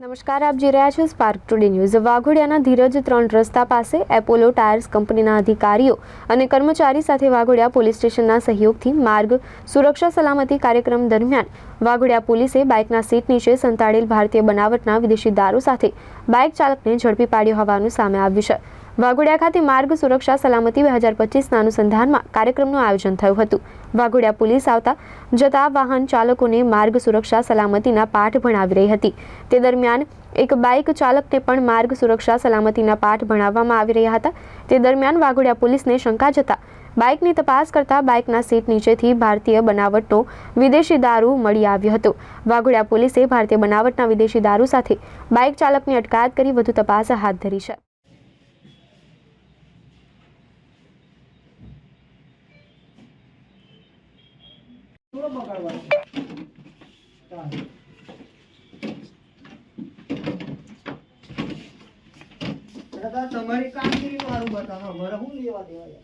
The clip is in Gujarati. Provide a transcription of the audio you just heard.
નમસ્કાર, આપ જોઈ રહ્યા છો સ્પાર્ક ટુડે ન્યૂઝ વાઘોડિયાના ધીરજ ત્રણ રસ્તા પાસે એપોલો ટાયર્સ કંપનીના અધિકારીઓ અને કર્મચારી સાથે વાઘોડિયા પોલીસ સ્ટેશનના સહયોગથી માર્ગ સુરક્ષા સલામતી કાર્યક્રમ દરમિયાન વાઘોડિયા પોલીસે બાઇકના સીટ નીચે સંતાડેલ ભારતીય બનાવટના વિદેશી દારૂ સાથે બાઇક ચાલકને ઝડપી પાડ્યો હોવાનું સામે આવ્યું છે. વાઘોડિયા ખાતે માર્ગ સુરક્ષા સલામતી બે હજાર પચીસના અનુસંધાનમાં કાર્યક્રમનું આયોજન થયું હતું. વાઘોડિયા પોલીસ આવતા જતા વાહન ચાલકોને માર્ગ સુરક્ષા સલામતીના પાઠ ભણાવી રહી હતી. તે દરમિયાન એક બાઇક ચાલકને પણ માર્ગ સુરક્ષા સલામતીના પાઠ ભણાવવામાં આવી રહ્યા હતા. તે દરમિયાન વાઘોડિયા પોલીસને શંકા જતા બાઇકની તપાસ કરતા બાઇકના સીટ નીચેથી ભારતીય બનાવટનો વિદેશી દારૂ મળી આવ્યો હતો. વાઘોડિયા પોલીસે ભારતીય બનાવટના વિદેશી દારૂ સાથે બાઇક ચાલકની અટકાયત કરી વધુ તપાસ હાથ ધરી છે. થોડો બગાડવાનો. દાદા તમારી કામગીરી મારું બતાવો મારે શું લેવા દેવા.